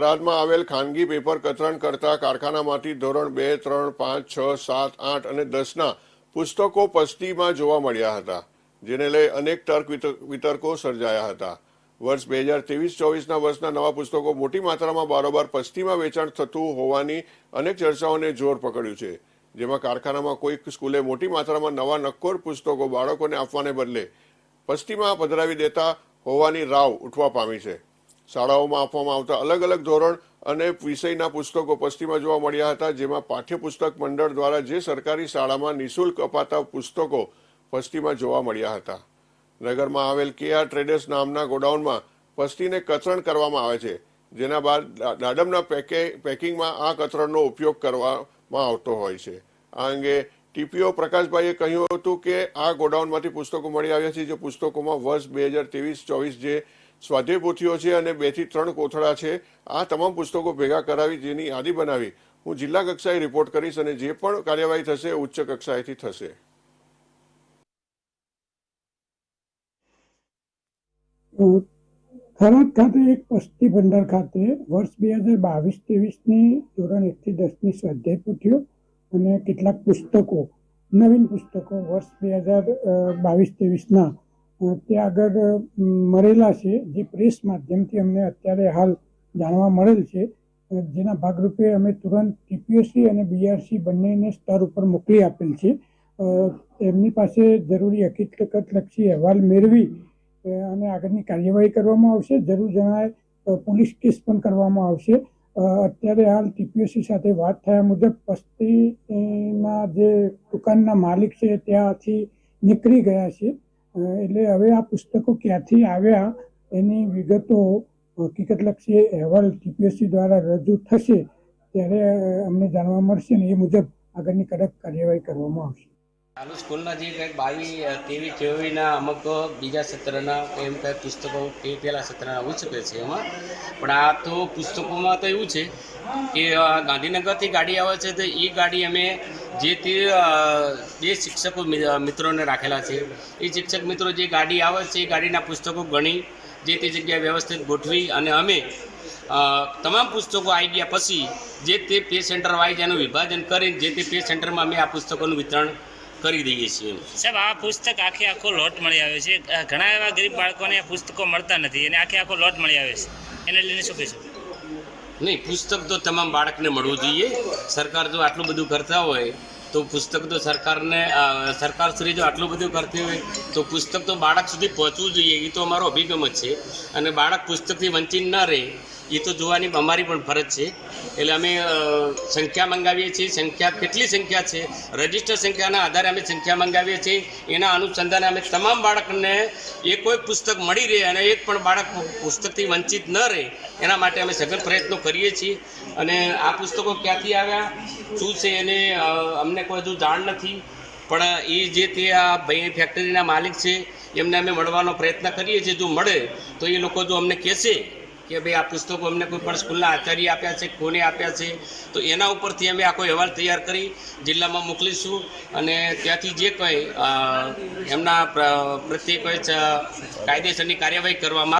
થરાદમાં આવેલ ખાનગી પેપર કતરણ કરતા કારખાનામાંથી ધોરણ બે, ત્રણ, પાંચ, છ, સાત, આઠ અને દસના પુસ્તકો પસ્તીમાં જોવા મળ્યા હતા, જેને લઈ અનેક તર્ક વિત- વિતર્કો સર્જાયા હતા. વર્ષ બે હજાર ત્રેવીસ, ચોવીસના વર્ષના નવા પુસ્તકો મોટી માત્રામાં બારોબાર પસ્તીમાં વેચાણ થતું હોવાની અનેક ચર્ચાઓને જોર પકડ્યું છે, જેમાં કારખાનામાં કોઈક સ્કૂલે મોટી માત્રામાં નવા નક્કોર પુસ્તકો બાળકોને આપવાને બદલે પસ્તીમાં પધરાવી દેતા હોવાની રાવ ઉઠવા પામી છે. શાળાઓમાં આપવામાં આવતા અલગ અલગ ધોરણ અને વિષયના પુસ્તકો પસ્તીમાં જોવા મળ્યા હતા, જેમાં પાઠ્યપુસ્તક મંડળ દ્વારા જે સરકારી શાળામાં નિઃશુલ્ક અપાતા પુસ્તકો પસ્તીમાં જોવા મળ્યા હતા. નગરમાં આવેલ કેઆર ટ્રેડર્સ નામના ગોડાઉનમાં પસ્તીને કચરણ કરવામાં આવે છે, જેના બાદ દાડમના પેકે, પેકિંગમાં આ કચરણનો ઉપયોગ કરવામાં આવતો હોય છે. આ અંગે ટીપીઓ પ્રકાશભાઈએ કહ્યું હતું કે આ ગોડાઉનમાંથી પુસ્તકો મળી આવ્યા છે, જે પુસ્તકોમાં વર્ષ બે હજાર ત્રેવીસ ચોવીસ જે સ્વાધ્યાય પોથીઓ છે અને બેથી ત્રણ કોથળા છે. આ તમામ પુસ્તકો ભેગા કરાવી, જેની યાદી બનાવી. હું જિલ્લા કક્ષાએ રિપોર્ટ કરીશ અને જે પણ કાર્યવાહી થશે, ઉચ્ચ કક્ષાએથી થશે. થરાદ ખાતે એક પસ્તી ભંડાર ખાતે વર્ષ બે હજાર બાવીસ ત્રેવીસની ધોરણ એકથી દસની સ્વાધ્યાય પોથીઓ અને કેટલાક પુસ્તકો, નવીન પુસ્તકો વર્ષ બે હજાર બાવીસ ત્રેવીસના ત્યાં આગળ મરેલા છે, જે પ્રેસ માધ્યમથી અમને અત્યારે હાલ જાણવા મળેલ છે જેના ભાગરૂપે અમે તુરંત ટીપીએસસી અને બીઆરસી બંનેને સ્તર ઉપર મોકલી આપેલ છે. એમની પાસે જરૂરી હકીકત લક્ષી અહેવાલ મેળવી અને આગળની કાર્યવાહી કરવામાં આવશે. જરૂર જણાય પોલીસ કેસ પણ કરવામાં આવશે. અત્યારે હાલ ટીપીએસસી સાથે વાત થયા મુજબ પસ્તીના જે દુકાનના માલિક છે, ત્યાંથી નીકળી ગયા છે. એટલે હવે આ પુસ્તકો ક્યાંથી આવ્યા એની વિગતો હકીકતલક્ષી અહેવાલ ટીપીએસસી દ્વારા રજૂ થશે ત્યારે અમને જાણવા મળશે ને એ મુજબ આગળની કડક કાર્યવાહી કરવામાં આવશે. ચાલુ સ્કૂલના જે કંઈક બાવીસ તેવી ચોવીસના અમુક બીજા સત્રના, એમ કંઈક પુસ્તકો તે પહેલા સત્રના હોઈ શકે છે એમાં. પણ આ તો પુસ્તકોમાં તો એવું છે કે ગાંધીનગરથી ગાડી આવે છે તો એ ગાડી અમે જે તે બે શિક્ષકો મિત્રોને રાખેલા છે. એ શિક્ષક મિત્રો જે ગાડી આવે છે, એ ગાડીના પુસ્તકો ગણી, જે તે જગ્યાએ વ્યવસ્થિત ગોઠવી અને અમે તમામ પુસ્તકો આવી ગયા પછી જે તે પે સેન્ટર વાઇઝ એનું વિભાજન કરીને, જે તે પે સેન્ટરમાં અમે આ પુસ્તકોનું વિતરણ કરી દઈએ છીએ સાહેબ આ પુસ્તક આખે આખો લોટ મળી આવે છે. ઘણા એવા ગરીબ બાળકોને આ પુસ્તકો મળતા નથી અને આખે આખો લોટ મળી આવે છે. એને લઈને શું કહીશું? નહીં પુસ્તક તો તમામ બાળકને મળવું જોઈએ. સરકાર જો આટલું બધું કરતા હોય તો પુસ્તક તો સરકારને સરકાર શ્રી જો આટલું બધું કરતી હોય તો પુસ્તક તો બાળક સુધી પહોંચવું જોઈએ. એ તો અમારો અભિગમ જ છે. અને બાળક પુસ્તકથી વંચિત ન રહે એ તો જોવાની અમારી પણ ફરજ છે. એટલે અમે સંખ્યા મંગાવીએ છીએ. સંખ્યા કેટલી સંખ્યા છે? રજિસ્ટર સંખ્યાના આધારે અમે સંખ્યા મંગાવીએ છીએ. એના અનુસંધાને અમે તમામ બાળકને એ કોઈ પુસ્તક મળી રહે અને એક પણ બાળક પુસ્તકથી વંચિત ન રહે, એના માટે અમે સઘન પ્રયત્નો કરીએ છીએ. અને આ પુસ્તકો ક્યાંથી આવ્યા? શું છે એને? અમને કોઈ હજુ જાણ નથી. પણ એ જે તે આ ભાઈ ફેક્ટરીના માલિક છે, એમને અમે મળવાનો પ્રયત્ન કરીએ છીએ. જો મળે, તો એ લોકો જો અમને કહેશે કે ભાઈ આ પુસ્તકો અમને કોઈ પણ સ્કૂલના આચાર્ય આપ્યા છે, કોને આપ્યા છે? તો એના ઉપરથી અમે આખો અહેવાલ તૈયાર કરી જિલ્લામાં મોકલીશું અને ત્યાંથી જે કંઈ એમના પ્ર- પ્રત્યે કોઈ કાયદેસરની કાર્યવાહી કરવામાં